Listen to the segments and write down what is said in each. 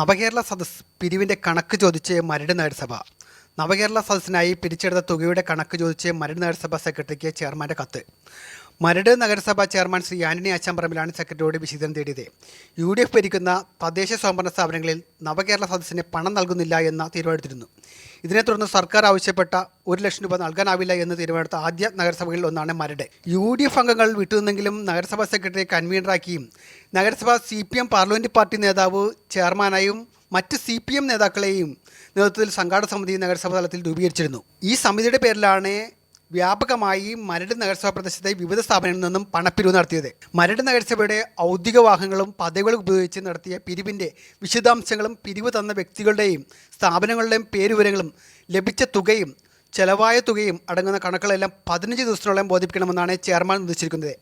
നവകേരള സദസ് പിരിവിന്റെ കണക്ക് ചോദിച്ച് മരട് നഗരസഭ. നവകേരള സദസ്സിനായി പിരിച്ചെടുത്ത തുകയുടെ കണക്ക് ചോദിച്ച് മരട് നഗരസഭ സെക്രട്ടറിക്ക് ചെയർമാന്റെ കത്ത്. മരട് നഗരസഭ ചെയർമാൻ ശ്രീ ആന്റണി അച്ചാമ്പറമ്പിലാണ് സെക്രട്ടറിയോട് വിശദീകരണം തേടിയത്. യു ഡി എഫ് ഭരിക്കുന്ന തദ്ദേശ സ്വയംഭരണ സ്ഥാപനങ്ങളിൽ നവകേരള സദസ്സിന് പണം നൽകുന്നില്ല എന്ന തീരുമാനമെടുത്തിരുന്നു ഇതിനെ തുടർന്ന് സർക്കാർ ആവശ്യപ്പെട്ട ഒരു ലക്ഷം രൂപ നൽകാനാവില്ല എന്ന് തീരുമാനമെടുത്ത ആദ്യ നഗരസഭകളിൽ ഒന്നാണ് മരട്. യു ഡി എഫ് അംഗങ്ങൾ വിട്ടുനിന്നെങ്കിലും നഗരസഭാ സെക്രട്ടറിയെ കൺവീനറാക്കിയും നഗരസഭ C P M parliament party നേതാവ് ചെയർമാനായും മറ്റ് സി പി എം നേതാക്കളെയും നേതൃത്വത്തിൽ സംഘാടക സമിതി നഗരസഭ തലത്തിൽ രൂപീകരിച്ചിരുന്നു. ഈ സമിതിയുടെ പേരിലാണ് വ്യാപകമായി മരട് നഗരസഭാ പ്രദേശത്തെ വിവിധ സ്ഥാപനങ്ങളിൽ നിന്നും പണപ്പിരിവ് നടത്തിയത്. മരട് നഗരസഭയുടെ ഔദ്യോഗിക വാഹനങ്ങളും പദവികളും ഉപയോഗിച്ച് നടത്തിയ പിരിവിന്റെ വിശദാംശങ്ങളും പിരിവ് തന്ന വ്യക്തികളുടെയും സ്ഥാപനങ്ങളുടെയും പേരുവിവരങ്ങളും ലഭിച്ച തുകയും ചെലവായ തുകയും അടങ്ങുന്ന കണക്കുകളെല്ലാം പതിനഞ്ച് ദിവസത്തിനോളം ബോധിപ്പിക്കണമെന്നാണ് ചെയർമാൻ നിർദ്ദേശിച്ചിരിക്കുന്നത്.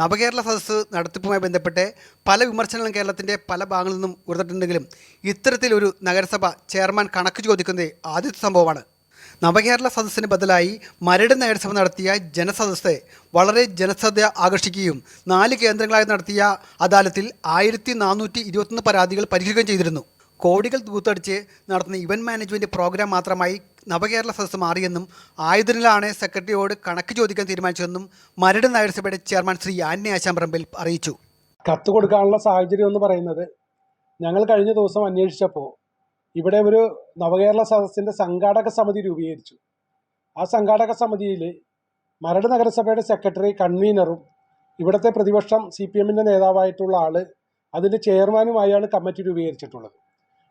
നവകേരള സദസ്സ് നടത്തിപ്പുമായി ബന്ധപ്പെട്ട് പല വിമർശനങ്ങളും കേരളത്തിന്റെ പല ഭാഗങ്ങളിൽ നിന്നും ഉയർന്നിട്ടുണ്ടെങ്കിലും ഇത്തരത്തിലൊരു നഗരസഭ ചെയർമാൻ കണക്ക് ചോദിക്കുന്നത് ആദ്യത്തെ സംഭവമാണ്. നവകേരള സദസ്സിന് ബദലായി മരട് നഗരസഭ നടത്തിയ ജനസദസ്സ് വളരെ ജനശ്രദ്ധ ആകർഷിക്കുകയും നാല് കേന്ദ്രങ്ങളായി നടത്തിയ അദാലത്തിൽ ആയിരത്തി നാനൂറ്റി ഇരുപത്തൊന്ന് പരാതികൾ പരിഹരിക്കുകയും ചെയ്തിരുന്നു. കോടികൾ തൂത്തടിച്ച് നടത്തുന്ന ഇവന്റ് മാനേജ്മെന്റ് പ്രോഗ്രാം മാത്രമായി നവകേരള സദസ്സ് മാറിയെന്നും ആയതിനാലാണ് സെക്രട്ടറിയോട് കണക്ക് ചോദിക്കാൻ തീരുമാനിച്ചതെന്നും മരട് നഗരസഭയുടെ ചെയർമാൻ ശ്രീ ആന്നി ആശാംപറമ്പിൽ അറിയിച്ചു. കത്ത് കൊടുക്കാനുള്ള സാഹചര്യം എന്ന് പറയുന്നത് ഞങ്ങൾ കഴിഞ്ഞ ദിവസം അന്വേഷിച്ചപ്പോൾ ഇവിടെ ഒരു നവകേരള സദസ്സിന്റെ സംഘാടക സമിതി രൂപീകരിച്ചു. ആ സംഘാടക സമിതിയിൽ മരട് നഗരസഭയുടെ സെക്രട്ടറി കൺവീനറും ഇവിടുത്തെ പ്രതിപക്ഷം സി പി എമ്മിന്റെ നേതാവായിട്ടുള്ള ആൾ അതിന്റെ ചെയർമാനുമായാണ് കമ്മിറ്റി രൂപീകരിച്ചിട്ടുള്ളത്.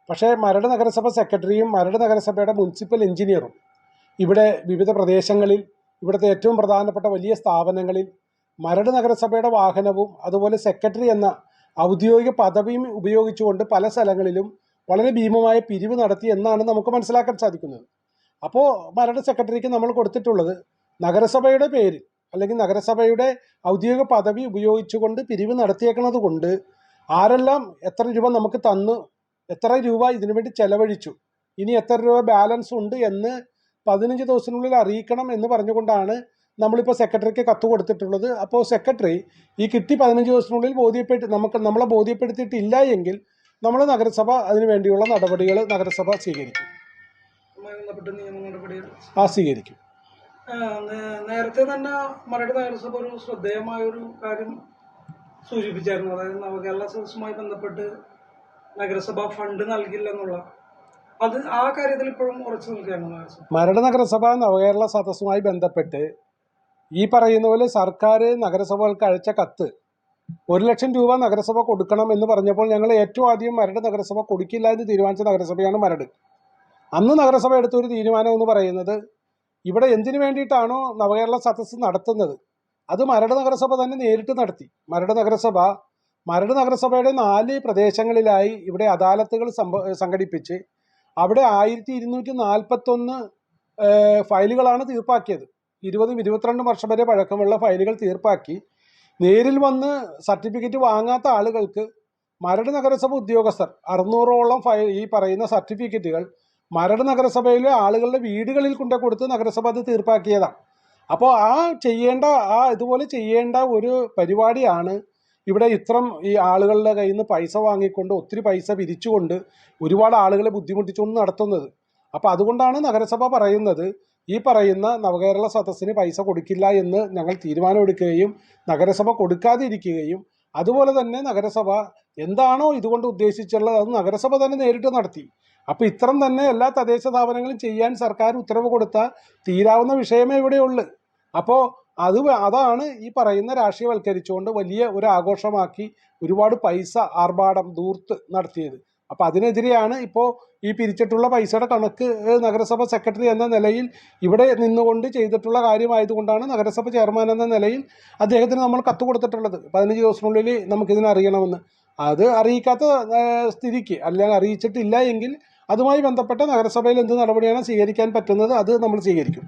പക്ഷേ മരട് നഗരസഭ സെക്രട്ടറിയും മരട് നഗരസഭയുടെ മുനിസിപ്പൽ എഞ്ചിനീയറും ഇവിടെ വിവിധ പ്രദേശങ്ങളിൽ ഇവിടുത്തെ ഏറ്റവും പ്രധാനപ്പെട്ട വലിയ സ്ഥാപനങ്ങളിൽ മരട് നഗരസഭയുടെ വാഹനവും അതുപോലെ സെക്രട്ടറി എന്ന ഔദ്യോഗിക പദവിയും ഉപയോഗിച്ചുകൊണ്ട് പല സ്ഥലങ്ങളിലും വളരെ ഭീമമായ പിരിവ് നടത്തി എന്നാണ് നമുക്ക് മനസ്സിലാക്കാൻ സാധിക്കുന്നത്. അപ്പോൾ മരട് സെക്രട്ടറിക്ക് നമ്മൾ കൊടുത്തിട്ടുള്ളത് നഗരസഭയുടെ പേര് അല്ലെങ്കിൽ നഗരസഭയുടെ ഔദ്യോഗിക പദവി ഉപയോഗിച്ചുകൊണ്ട് പിരിവ് നടത്തിയേക്കുന്നത് കൊണ്ട് ആരെല്ലാം എത്ര രൂപ നമുക്ക് തന്നു എത്ര രൂപ ഇതിനു വേണ്ടി ചെലവഴിച്ചു? ഇനി എത്ര രൂപ ബാലൻസ് ഉണ്ട് എന്ന് പതിനഞ്ച് ദിവസത്തിനുള്ളിൽ അറിയിക്കണം എന്ന് പറഞ്ഞുകൊണ്ടാണ് നമ്മളിപ്പോൾ സെക്രട്ടറിക്ക് കത്ത് കൊടുത്തിട്ടുള്ളത്. അപ്പോൾ സെക്രട്ടറി ഈ കിട്ടി പതിനഞ്ച് ദിവസത്തിനുള്ളിൽ ബോധ്യപ്പെട്ട് നമുക്ക് നമ്മളെ ബോധ്യപ്പെടുത്തിയിട്ടില്ല എങ്കിൽ നമ്മൾ നഗരസഭ അതിനു വേണ്ടിയുള്ള നടപടികൾ നഗരസഭ സ്വീകരിക്കും. ആ സ്വീകരിക്കും. നേരത്തെ തന്നെ മരട് നഗരസഭ ഒരു ശ്രദ്ധേയമായ ഒരു കാര്യം സൂചിപ്പിച്ചായിരുന്നു. അതായത് നവകേരള സദസ്സുമായി ബന്ധപ്പെട്ട് നഗരസഭ ഫണ്ട് നൽകില്ലെന്നുള്ള. അത് ആ കാര്യത്തിൽ ഇപ്പോഴും ഉറച്ചു നിൽക്കുകയാണ് മരട് നഗരസഭ നവകേരള സദസ്സുമായി ബന്ധപ്പെട്ട് ഈ പറയുന്ന പോലെ സർക്കാർ നഗരസഭകൾക്ക് അയച്ച കത്ത് ഒരു ലക്ഷം രൂപ നഗരസഭ കൊടുക്കണം എന്ന് പറഞ്ഞപ്പോൾ ഞങ്ങൾ ഏറ്റവും ആദ്യം മരട് നഗരസഭ കൊടുക്കില്ല എന്ന് തീരുമാനിച്ച നഗരസഭയാണ് മരട്. അന്ന് നഗരസഭ എടുത്ത ഒരു തീരുമാനം എന്ന് പറയുന്നത് ഇവിടെ എന്തിനു വേണ്ടിയിട്ടാണോ നവകേരള സദസ്സ് നടത്തുന്നത്? അത് മരട് നഗരസഭ തന്നെ നേരിട്ട് നടത്തി. മരട് നഗരസഭ മരട് നഗരസഭയുടെ നാല് പ്രദേശങ്ങളിലായി ഇവിടെ അദാലത്തുകൾ സംഘടിപ്പിച്ച് അവിടെ ആയിരത്തി ഇരുന്നൂറ്റി നാൽപ്പത്തൊന്ന് ഫയലുകളാണ് തീർപ്പാക്കിയത്. ഇരുപതും ഇരുപത്തിരണ്ടും വർഷം വരെ പഴക്കമുള്ള ഫയലുകൾ തീർപ്പാക്കി. നേരിൽ വന്ന് സർട്ടിഫിക്കറ്റ് വാങ്ങാത്ത ആളുകൾക്ക് മരട് നഗരസഭ ഉദ്യോഗസ്ഥർ അറുന്നൂറോളം ഫയൽ ഈ പറയുന്ന സർട്ടിഫിക്കറ്റുകൾ മരട് നഗരസഭയിലെ ആളുകളുടെ വീടുകളിൽ കൊണ്ടു കൊടുത്ത് നഗരസഭ അത് തീർപ്പാക്കിയതാണ് അപ്പോൾ ആ ചെയ്യേണ്ട ആ ഇതുപോലെ ചെയ്യേണ്ട ഒരു പരിപാടിയാണ് ഇവിടെ ഇത്രം ഈ ആളുകളുടെ കയ്യിൽ നിന്ന് പൈസ വാങ്ങിക്കൊണ്ട് ഒത്തിരി പൈസ പിരിച്ചുകൊണ്ട് ഒരുപാട് ആളുകളെ ബുദ്ധിമുട്ടിച്ചുകൊണ്ട് നടത്തുന്നത്. അപ്പോൾ അതുകൊണ്ടാണ് നഗരസഭ പറയുന്നത് ഈ പറയുന്ന നവകേരള സദസ്സിന് പൈസ കൊടുക്കില്ല എന്ന് ഞങ്ങൾ തീരുമാനമെടുക്കുകയും നഗരസഭ കൊടുക്കാതിരിക്കുകയും അതുപോലെ തന്നെ നഗരസഭ എന്താണോ ഇതുകൊണ്ട് ഉദ്ദേശിച്ചുള്ളത് അത് നഗരസഭ തന്നെ നേരിട്ട് നടത്തി. അപ്പോൾ ഇത്തരം തന്നെ എല്ലാ തദ്ദേശ സ്ഥാപനങ്ങളും ചെയ്യാൻ സർക്കാർ ഉത്തരവ് കൊടുത്ത തീരാവുന്ന വിഷയമേ ഇവിടെയുള്ളൂ. അപ്പോൾ അത് അതാണ് ഈ പറയുന്ന രാഷ്ട്രീയവൽക്കരിച്ചുകൊണ്ട് വലിയ ഒരു ആഘോഷമാക്കി ഒരുപാട് പൈസ ആർഭാടം ദൂർത്ത് നടത്തിയത്. അപ്പോൾ അതിനെതിരെയാണ് ഇപ്പോ ഈ പിരിച്ചിട്ടുള്ള പൈസയുടെ കണക്ക് നഗരസഭ സെക്രട്ടറി എന്ന നിലയിൽ ഇവിടെ നിന്നുകൊണ്ട് ചെയ്തിട്ടുള്ള കാര്യമായതുകൊണ്ടാണ് നഗരസഭ ചെയർമാൻ എന്ന നിലയിൽ അദ്ദേഹത്തിന് നമ്മൾ കത്ത് കൊടുത്തിട്ടുള്ളത്. പതിനഞ്ച് ദിവസത്തിനുള്ളിൽ നമുക്കിതിനെ അറിയണമെന്ന്. അത് അറിയിക്കാത്ത സ്ഥിതിക്ക് അല്ലെങ്കിൽ അറിയിച്ചിട്ടില്ല എങ്കിൽ അതുമായി ബന്ധപ്പെട്ട നഗരസഭയിൽ എന്ത് നടപടിയാണ് സ്വീകരിക്കാൻ പറ്റുന്നത് അത് നമ്മൾ സ്വീകരിക്കും.